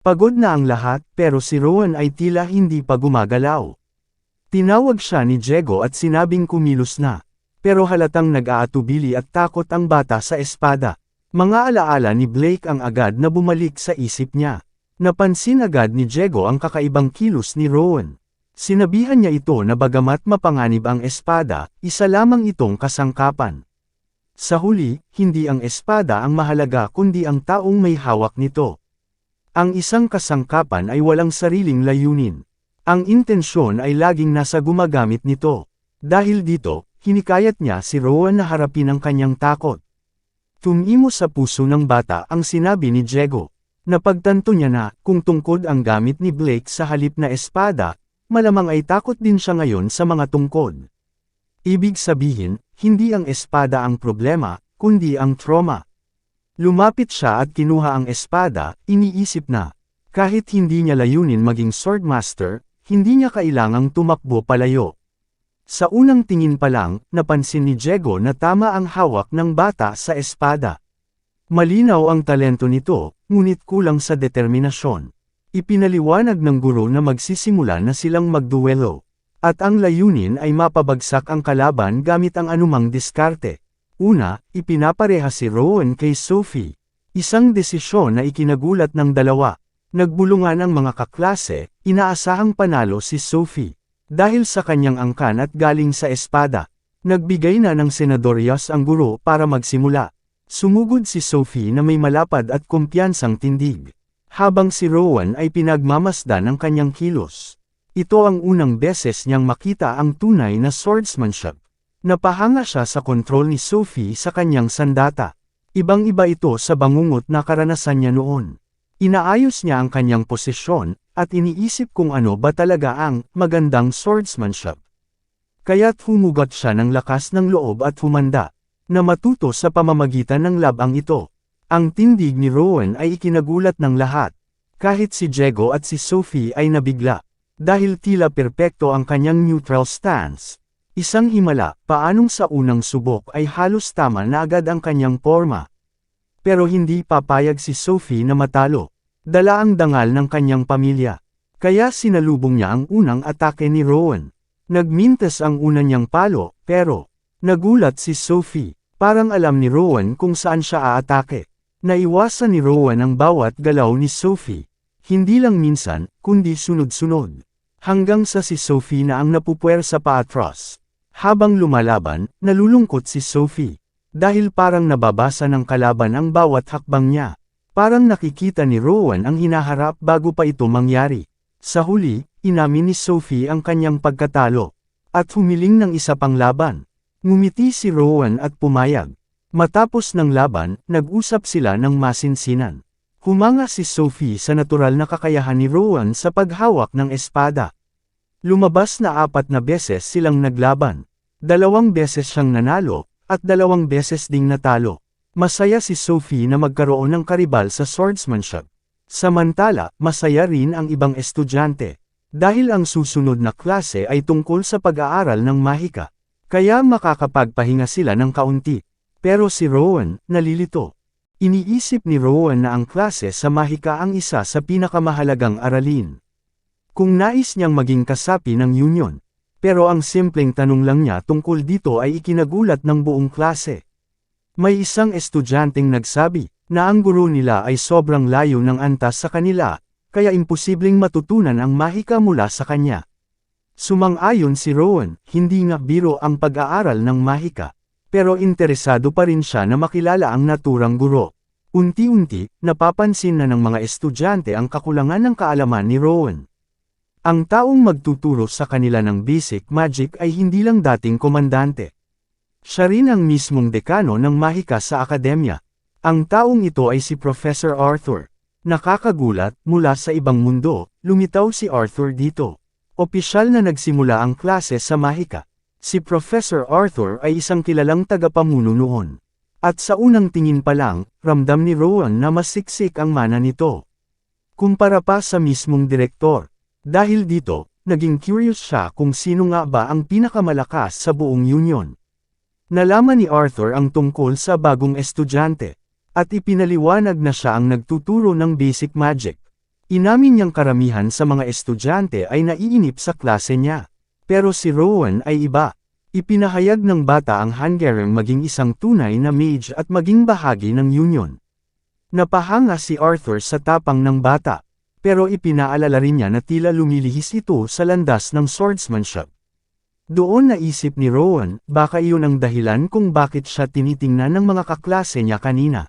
Pagod na ang lahat pero si Rowan ay tila hindi pa gumagalaw. Tinawag siya ni Diego at sinabing kumilos na. Pero halatang nag-aatubili at takot ang bata sa espada. Mga alaala ni Blake ang agad na bumalik sa isip niya. Napansin agad ni Diego ang kakaibang kilos ni Rowan. Sinabihan niya ito na bagamat mapanganib ang espada, isa lamang itong kasangkapan. Sa huli, hindi ang espada ang mahalaga kundi ang taong may hawak nito. Ang isang kasangkapan ay walang sariling layunin. Ang intensyon ay laging nasa gumagamit nito. Dahil dito, hinikayat niya si Rowan na harapin ang kanyang takot. Tumimo sa puso ng bata ang sinabi ni Diego. Napagtanto niya na, kung tungkod ang gamit ni Blake sa halip na espada, malamang ay takot din siya ngayon sa mga tungkod. Ibig sabihin, hindi ang espada ang problema, kundi ang trauma. Lumapit siya at kinuha ang espada, iniisip na, kahit hindi niya layunin maging swordmaster, hindi niya kailangang tumakbo palayo. Sa unang tingin pa lang, napansin ni Diego na tama ang hawak ng bata sa espada. Malinaw ang talento nito, ngunit kulang sa determinasyon. Ipinaliwanag ng guro na magsisimula na silang magduelo. At ang layunin ay mapabagsak ang kalaban gamit ang anumang diskarte. Una, ipinapareha si Rowan kay Sophie. Isang desisyon na ikinagulat ng dalawa. Nagbulungan ang mga kaklase, inaasahang panalo si Sophie. Dahil sa kanyang angkan at galing sa espada, nagbigay na ng Senador Yas ang guro para magsimula. Sumugod si Sophie na may malapad at kumpiyansang tindig. Habang si Rowan ay pinagmamasdan ng kanyang kilos. Ito ang unang beses niyang makita ang tunay na swordsmanship. Napahanga siya sa kontrol ni Sophie sa kanyang sandata. Ibang-iba ito sa bangungot na karanasan niya noon. Inaayos niya ang kanyang posisyon, at iniisip kung ano ba talaga ang magandang swordsmanship. Kaya't humugot siya ng lakas ng loob at humanda, na matuto sa pamamagitan ng labang ito. Ang tindig ni Rowan ay ikinagulat ng lahat, kahit si Diego at si Sophie ay nabigla, dahil tila perpekto ang kanyang neutral stance. Isang himala, paanong sa unang subok ay halos tama na agad ang kanyang forma. Pero hindi papayag si Sophie na matalo. Dala ang dangal ng kanyang pamilya. Kaya sinalubong niya ang unang atake ni Rowan. Nagmintas ang una niyang palo, pero, nagulat si Sophie. Parang alam ni Rowan kung saan siya aatake. Naiwasan ni Rowan ang bawat galaw ni Sophie. Hindi lang minsan, kundi sunod-sunod. Hanggang sa si Sophie na ang napupwersa pa atras. Habang lumalaban, nalulungkot si Sophie. Dahil parang nababasa ng kalaban ang bawat hakbang niya. Parang nakikita ni Rowan ang hinaharap bago pa ito mangyari. Sa huli, inamin ni Sophie ang kanyang pagkatalo. At humiling ng isa pang laban. Ngumiti si Rowan at pumayag. Matapos ng laban, nag-usap sila ng masinsinan. Humanga si Sophie sa natural na kakayahan ni Rowan sa paghawak ng espada. Lumabas na apat na beses silang naglaban. Dalawang beses siyang nanalo, at dalawang beses ding natalo. Masaya si Sophie na magkaroon ng karibal sa swordsmanship. Samantala, masaya rin ang ibang estudyante. Dahil ang susunod na klase ay tungkol sa pag-aaral ng mahika. Kaya makakapagpahinga sila ng kaunti. Pero si Rowan, nalilito. Iniisip ni Rowan na ang klase sa mahika ang isa sa pinakamahalagang aralin. Kung nais niyang maging kasapi ng union. Pero ang simpleng tanong lang niya tungkol dito ay ikinagulat ng buong klase. May isang estudyanteng nagsabi, na ang guro nila ay sobrang layo ng antas sa kanila, kaya imposibleng matutunan ang mahika mula sa kanya. Sumang-ayon si Rowan, hindi nga biro ang pag-aaral ng mahika. Pero interesado pa rin siya na makilala ang naturang guro. Unti-unti, napapansin na ng mga estudyante ang kakulangan ng kaalaman ni Rowan. Ang taong magtuturo sa kanila ng basic magic ay hindi lang dating komandante. Siya rin ang mismong dekano ng mahika sa akademya. Ang taong ito ay si Professor Arthur. Nakakagulat, mula sa ibang mundo, lumitaw si Arthur dito. Opisyal na nagsimula ang klase sa mahika. Si Professor Arthur ay isang kilalang tagapamuno noon. At sa unang tingin pa lang, ramdam ni Rowan na masiksik ang mana nito. Kumpara pa sa mismong direktor. Dahil dito, naging curious siya kung sino nga ba ang pinakamalakas sa buong union. Nalaman ni Arthur ang tungkol sa bagong estudyante, at ipinaliwanag na siya ang nagtuturo ng basic magic. Inamin niyang karamihan sa mga estudyante ay naiinip sa klase niya. Pero si Rowan ay iba. Ipinahayag ng bata ang Hungarian maging isang tunay na mage at maging bahagi ng union. Napahanga si Arthur sa tapang ng bata, pero ipinaalala rin niya na tila lumilihis ito sa landas ng swordsmanship. Doon naisip ni Rowan, baka iyon ang dahilan kung bakit siya tinitingnan ng mga kaklase niya kanina.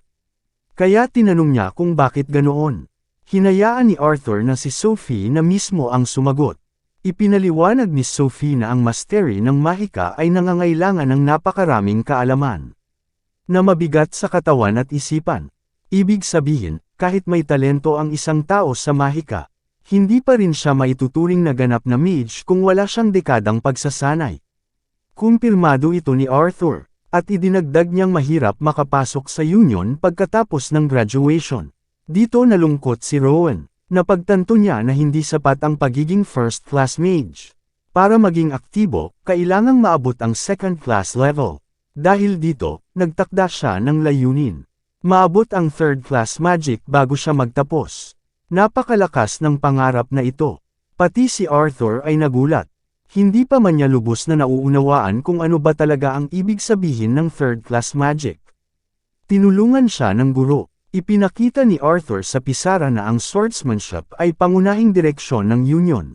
Kaya tinanong niya kung bakit ganoon. Hinayaan ni Arthur na si Sophie na mismo ang sumagot. Ipinaliwanag ni Sophie na ang mastery ng mahika ay nangangailangan ng napakaraming kaalaman. Na mabigat sa katawan at isipan. Ibig sabihin, kahit may talento ang isang tao sa mahika, hindi pa rin siya maituturing na ganap na mage kung wala siyang dekadang pagsasanay. Kumpirmado ito ni Arthur, at idinagdag niyang mahirap makapasok sa union pagkatapos ng graduation. Dito nalungkot si Rowan. Napagtanto niya na hindi sapat ang pagiging first class mage. Para maging aktibo, kailangang maabot ang second class level. Dahil dito, nagtakda siya ng layunin. Maabot ang third class magic bago siya magtapos. Napakalakas ng pangarap na ito. Pati si Arthur ay nagulat. Hindi pa man niya lubos na nauunawaan kung ano ba talaga ang ibig sabihin ng third class magic. Tinulungan siya ng guro. Ipinakita ni Arthur sa pisara na ang swordsmanship ay pangunahing direksyon ng Union.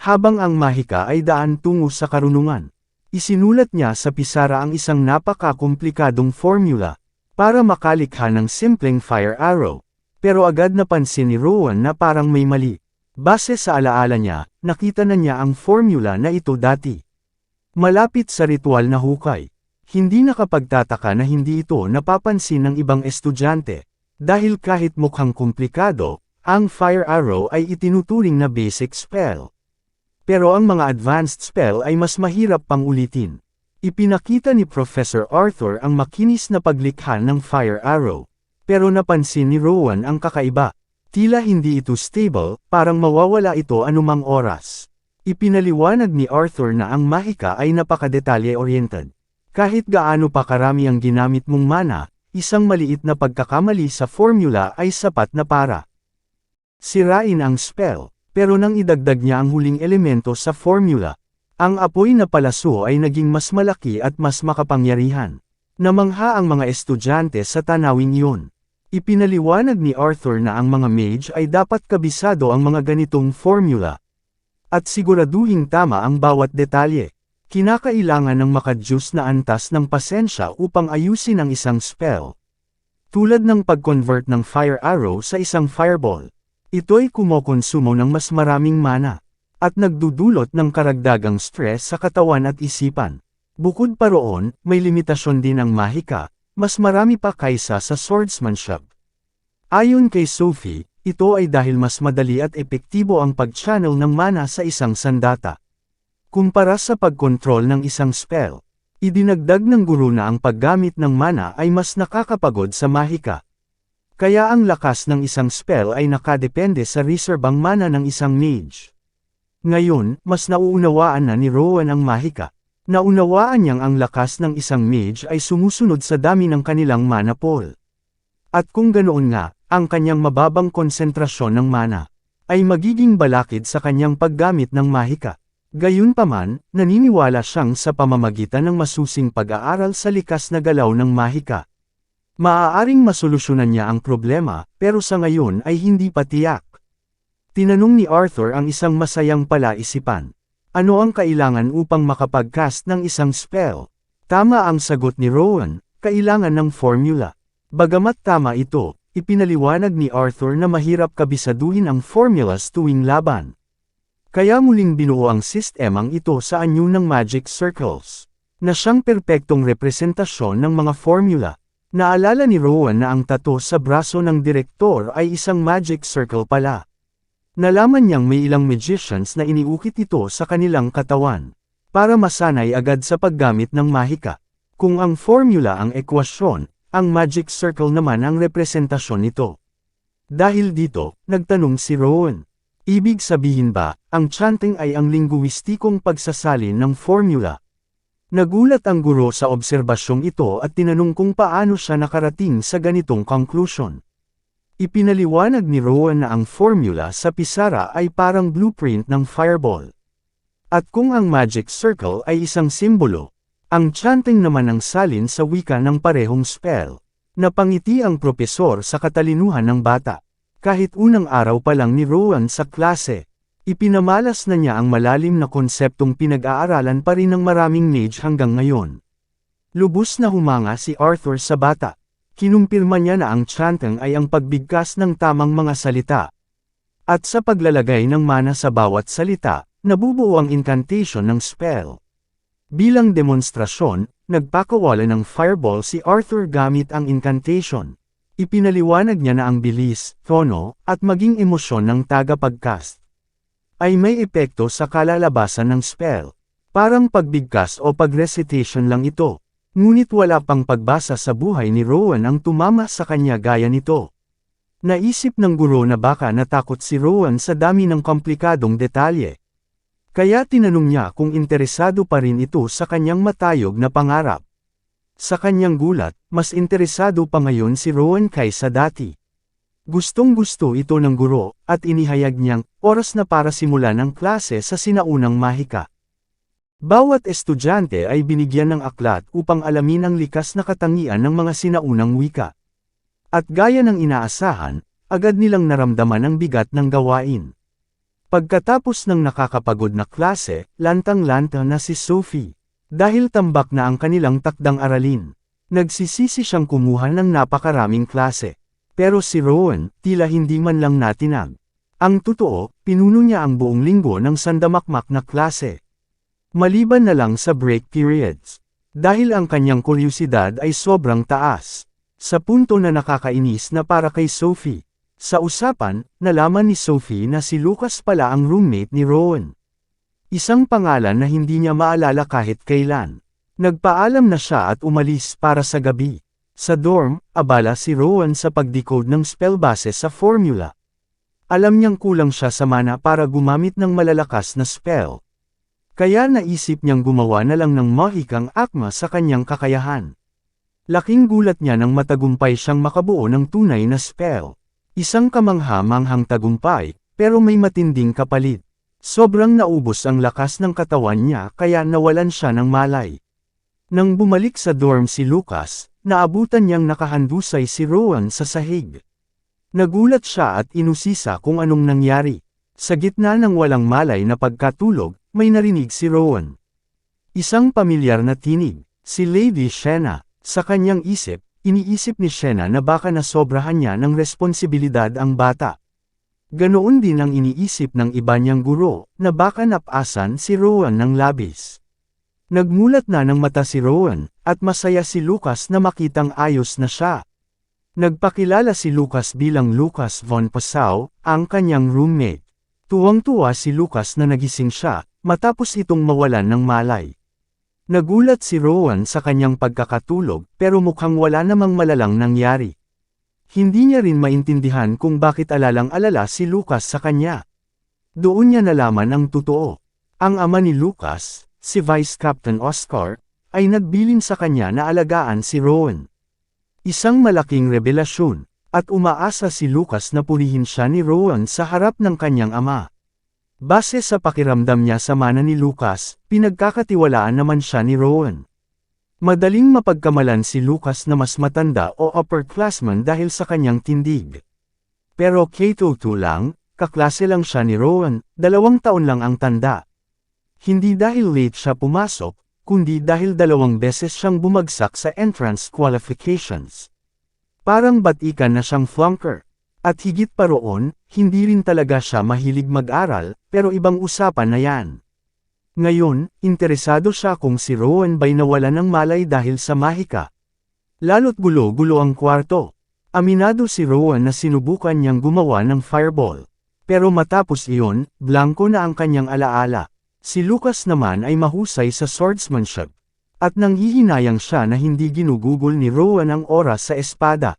Habang ang mahika ay daan tungo sa karunungan, isinulat niya sa pisara ang isang napakakomplikadong formula para makalikha ng simpleng fire arrow. Pero agad napansin ni Rowan na parang may mali. Base sa alaala niya, nakita na niya ang formula na ito dati. Malapit sa ritual na hukay. Hindi nakapagtataka na hindi ito napapansin ng ibang estudyante. Dahil kahit mukhang komplikado, ang Fire Arrow ay itinuturing na basic spell. Pero ang mga advanced spell ay mas mahirap pang ulitin. Ipinakita ni Professor Arthur ang makinis na paglikha ng Fire Arrow. Pero napansin ni Rowan ang kakaiba. Tila hindi ito stable, parang mawawala ito anumang oras. Ipinaliwanag ni Arthur na ang mahika ay napakadetalye-oriented. Kahit gaano pa karami ang ginamit mong mana, isang maliit na pagkakamali sa formula ay sapat na para sirain ang spell, pero nang idagdag niya ang huling elemento sa formula, ang apoy na palaso ay naging mas malaki at mas makapangyarihan. Namangha ang mga estudyante sa tanawing iyon. Ipinaliwanag ni Arthur na ang mga mage ay dapat kabisado ang mga ganitong formula. At siguraduhing tama ang bawat detalye. Kinakailangan ng makadyus na antas ng pasensya upang ayusin ang isang spell. Tulad ng pag-convert ng fire arrow sa isang fireball. Ito'y kumokonsumo ng mas maraming mana. At nagdudulot ng karagdagang stress sa katawan at isipan. Bukod pa roon, may limitasyon din ang mahika, mas marami pa kaysa sa swordsmanship. Ayon kay Sophie, ito ay dahil mas madali at epektibo ang pag-channel ng mana sa isang sandata. Kumpara sa pagkontrol ng isang spell, idinagdag ng guru na ang paggamit ng mana ay mas nakakapagod sa mahika. Kaya ang lakas ng isang spell ay nakadepende sa reserve ang mana ng isang mage. Ngayon, mas nauunawaan na ni Rowan ang mahika. Naunawaan niyang ang lakas ng isang mage ay sumusunod sa dami ng kanilang mana pool. At kung ganoon nga, ang kanyang mababang konsentrasyon ng mana ay magiging balakid sa kanyang paggamit ng mahika. Gayunpaman, naniniwala siyang sa pamamagitan ng masusing pag-aaral sa likas na galaw ng mahika. Maaaring masolusyonan niya ang problema, pero sa ngayon ay hindi pa tiyak. Tinanong ni Arthur ang isang masayang palaisipan. Ano ang kailangan upang makapag-cast ng isang spell? Tama ang sagot ni Rowan, kailangan ng formula. Bagamat tama ito, ipinaliwanag ni Arthur na mahirap kabisaduhin ang formulas tuwing laban. Kaya muling binuo ang sistemang ito sa anyo ng Magic Circles, na siyang perpektong representasyon ng mga formula. Naalala ni Rowan na ang tato sa braso ng direktor ay isang Magic Circle pala. Nalaman niyang may ilang magicians na iniukit ito sa kanilang katawan, para masanay agad sa paggamit ng mahika. Kung ang formula ang ekwasyon, ang Magic Circle naman ang representasyon nito. Dahil dito, nagtanong si Rowan. Ibig sabihin ba, ang chanting ay ang lingguistikong pagsasalin ng formula? Nagulat ang guro sa obserbasyong ito at tinanong kung paano siya nakarating sa ganitong conclusion. Ipinaliwanag ni Rowan na ang formula sa pisara ay parang blueprint ng fireball. At kung ang magic circle ay isang simbolo, ang chanting naman ang salin sa wika ng parehong spell. Napangiti ang propesor sa katalinuhan ng bata. Kahit unang araw pa lang ni Rowan sa klase, ipinamalas na niya ang malalim na konseptong pinag-aaralan pa rin ng maraming mage hanggang ngayon. Lubos na humanga si Arthur sa bata. Kinumpirma niya na ang chanting ay ang pagbigkas ng tamang mga salita. At sa paglalagay ng mana sa bawat salita, nabubuo ang incantation ng spell. Bilang demonstrasyon, nagpakawala ng fireball si Arthur gamit ang incantation. Ipinaliwanag niya na ang bilis, tono, at maging emosyon ng tagapagcast ay may epekto sa kalalabasan ng spell. Parang pagbigkas o pagrecitation lang ito. Ngunit wala pang pagbasa sa buhay ni Rowan ang tumama sa kanya gaya nito. Naisip ng guro na baka natakot si Rowan sa dami ng komplikadong detalye. Kaya tinanong niya kung interesado pa rin ito sa kanyang matayog na pangarap. Sa kanyang gulat, mas interesado pa ngayon si Rowan kaysa dati. Gustong gusto ito ng guro, at inihayag niyang, oras na para simulan ang klase sa sinaunang mahika. Bawat estudyante ay binigyan ng aklat upang alamin ang likas na katangian ng mga sinaunang wika. At gaya ng inaasahan, agad nilang naramdaman ang bigat ng gawain. Pagkatapos ng nakakapagod na klase, lantang-lanta na si Sophie. Dahil tambak na ang kanilang takdang aralin. Nagsisisi siyang kumuha ng napakaraming klase. Pero si Rowan, tila hindi man lang natinag. Ang totoo, pinuno niya ang buong linggo ng sandamakmak na klase. Maliban na lang sa break periods. Dahil ang kanyang kuryusidad ay sobrang taas. Sa punto na nakakainis na para kay Sophie. Sa usapan, nalaman ni Sophie na si Lucas pala ang roommate ni Rowan. Isang pangalan na hindi niya maalala kahit kailan. Nagpaalam na siya at umalis para sa gabi. Sa dorm, abala si Rowan sa pagdecode ng spell base sa formula. Alam niyang kulang siya sa mana para gumamit ng malalakas na spell. Kaya naisip niyang gumawa na lang ng mahikang akma sa kanyang kakayahan. Laking gulat niya nang matagumpay siyang makabuo ng tunay na spell. Isang kamangha-manghang tagumpay, pero may matinding kapalit. Sobrang naubos ang lakas ng katawan niya kaya nawalan siya ng malay. Nang bumalik sa dorm si Lucas, naabutan niyang nakahandusay si Rowan sa sahig. Nagulat siya at inusisa kung anong nangyari. Sa gitna ng walang malay na pagkatulog, may narinig si Rowan. Isang pamilyar na tinig, si Lady Shena, sa kanyang isip, iniisip ni Shena na baka nasobrahan niya ng responsibilidad ang bata. Ganoon din ang iniisip ng iba niyang guro, na baka napasan si Rowan ng labis. Nagmulat na ng mata si Rowan, at masaya si Lucas na makitang ayos na siya. Nagpakilala si Lucas bilang Lucas von Passau, ang kanyang roommate. Tuwang-tuwa si Lucas na nagising siya, matapos itong mawalan ng malay. Nagulat si Rowan sa kanyang pagkakatulog pero mukhang wala namang malalang nangyari. Hindi niya rin maintindihan kung bakit alalang-alala si Lucas sa kanya. Doon niya nalaman ang totoo. Ang ama ni Lucas, si Vice Captain Oscar, ay nagbilin sa kanya na alagaan si Rowan. Isang malaking revelasyon, at umaasa si Lucas na purihin siya ni Rowan sa harap ng kanyang ama. Base sa pakiramdam niya sa mana ni Lucas, pinagkakatiwalaan naman siya ni Rowan. Madaling mapagkamalan si Lucas na mas matanda o upperclassman dahil sa kanyang tindig. Pero K-2 lang, kaklase lang siya ni Rowan, dalawang taon lang ang tanda. Hindi dahil late siya pumasok, kundi dahil dalawang beses siyang bumagsak sa entrance qualifications. Parang batikan na siyang flunker. At higit pa roon, hindi rin talaga siya mahilig mag-aral, pero ibang usapan na yan. Ngayon, interesado siya kung si Rowan ba'y nawala ng malay dahil sa mahika. Lalo't gulo-gulo ang kwarto. Aminado si Rowan na sinubukan niyang gumawa ng fireball. Pero matapos iyon, blanko na ang kanyang alaala. Si Lucas naman ay mahusay sa swordsmanship. At nanghihinayang siya na hindi ginugugol ni Rowan ang oras sa espada.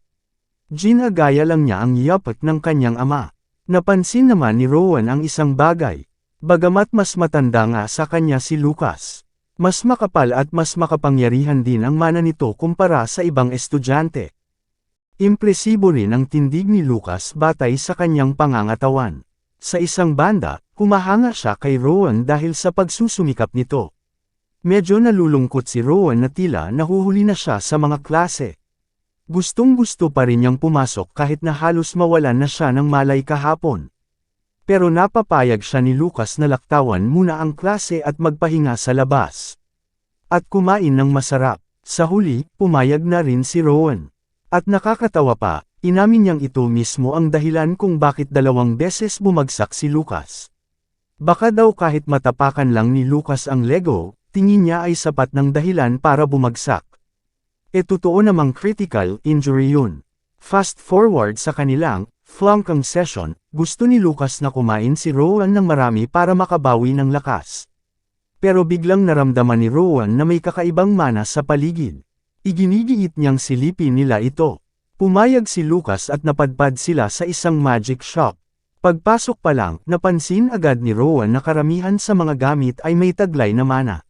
Ginagaya lang niya ang yapak ng kanyang ama. Napansin naman ni Rowan ang isang bagay. Bagamat mas matanda nga sa kanya si Lucas. Mas makapal at mas makapangyarihan din ang mana nito kumpara sa ibang estudyante. Impresibo rin ang tindig ni Lucas batay sa kanyang pangangatawan. Sa isang banda, humahanga siya kay Rowan dahil sa pagsusumikap nito. Medyo nalulungkot si Rowan na tila nahuhuli na siya sa mga klase. Gustong gusto pa rin niyang pumasok kahit na halos mawalan na siya ng malay kahapon. Pero napapayag siya ni Lucas na laktawan muna ang klase at magpahinga sa labas. At kumain ng masarap. Sa huli, pumayag na rin si Rowan. At nakakatawa pa, inamin niyang ito mismo ang dahilan kung bakit dalawang beses bumagsak si Lucas. Baka daw kahit matapakan lang ni Lucas ang Lego, tingin niya ay sapat ng dahilan para bumagsak. E totoo namang critical injury yun. Fast forward sa kanilang, flunking session, gusto ni Lucas na kumain si Rowan ng marami para makabawi ng lakas. Pero biglang naramdaman ni Rowan na may kakaibang mana sa paligid. Iginigiit niyang silipin nila ito. Pumayag si Lucas at napadpad sila sa isang magic shop. Pagpasok pa lang, napansin agad ni Rowan na karamihan sa mga gamit ay may taglay na mana.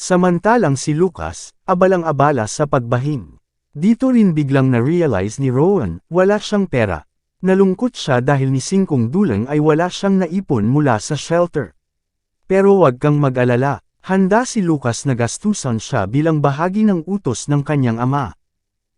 Samantalang si Lucas, abalang-abala sa pagbahing. Dito rin biglang na-realize ni Rowan, wala siyang pera. Nalungkot siya dahil ni Singkong Dulang ay wala siyang naipon mula sa shelter. Pero wag kang mag-alala, Handa si Lucas na gastusan siya bilang bahagi ng utos ng kanyang ama.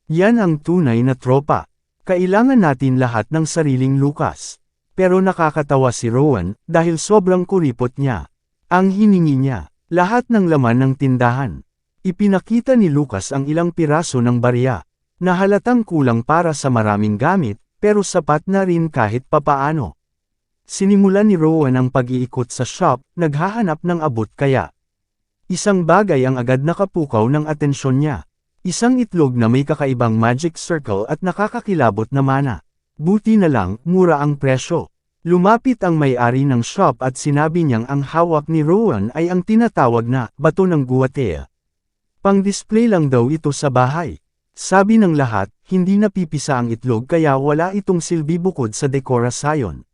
Yan ang tunay na tropa. Kailangan natin lahat ng sariling Lucas. Pero nakakatawa si Rowan, dahil sobrang kuripot niya. Ang hiningi niya, lahat ng laman ng tindahan. Ipinakita ni Lucas ang ilang piraso ng barya, na halatang kulang para sa maraming gamit, pero sapat na rin kahit papaano. Sinimulan ni Rowan ang pag-iikot sa shop, naghahanap ng abot kaya. Isang bagay ang agad nakapukaw ng atensyon niya. Isang itlog na may kakaibang magic circle at nakakakilabot na mana. Buti na lang, mura ang presyo. Lumapit ang may-ari ng shop at sinabi niyang ang hawak ni Rowan ay ang tinatawag na bato ng guwatea. Pang-display lang daw ito sa bahay. Sabi ng lahat, hindi napipisa ang itlog kaya wala itong silbi bukod sa dekorasyon.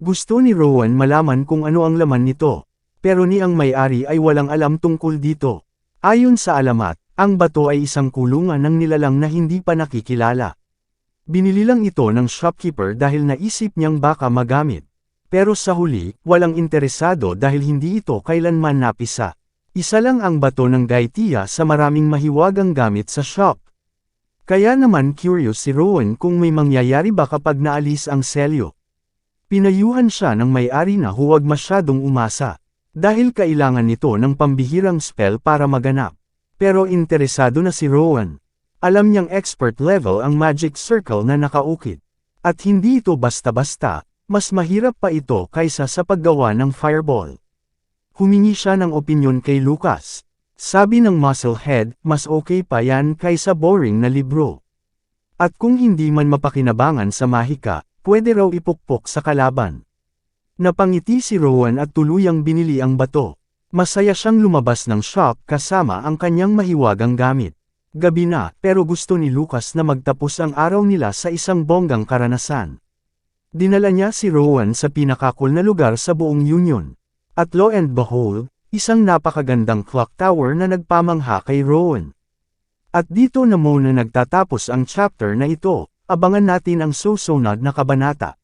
Gusto ni Rowan malaman kung ano ang laman nito, pero ni ang may-ari ay walang alam tungkol dito. Ayon sa alamat, ang bato ay isang kulungan ng nilalang na hindi pa nakikilala. Binili lang ito ng shopkeeper dahil naisip niyang baka magamit. Pero sa huli, walang interesado dahil hindi ito kailanman napisa. Isa lang ang bato ng Gaetia sa maraming mahiwagang gamit sa shop. Kaya naman curious si Rowan kung may mangyayari ba kapag naalis ang selyo. Pinayuhan siya ng may-ari na huwag masyadong umasa. Dahil kailangan nito ng pambihirang spell para maganap. Pero interesado na si Rowan. Alam niyang expert level ang magic circle na nakaukit. At hindi ito basta-basta, mas mahirap pa ito kaysa sa paggawa ng fireball. Humingi siya ng opinyon kay Lucas. Sabi ng musclehead, mas okay pa yan kaysa boring na libro. At kung hindi man mapakinabangan sa mahika, pwede raw ipukpok sa kalaban. Napangiti si Rowan at tuluyang binili ang bato. Masaya siyang lumabas ng shop kasama ang kanyang mahiwagang gamit. Gabi na, pero gusto ni Lucas na magtapos ang araw nila sa isang bonggang karanasan. Dinala niya si Rowan sa pinakakul na lugar sa buong Union. At lo and behold, isang napakagandang clock tower na nagpamangha kay Rowan. At dito na muna nagtatapos ang chapter na ito, abangan natin ang susunod na kabanata.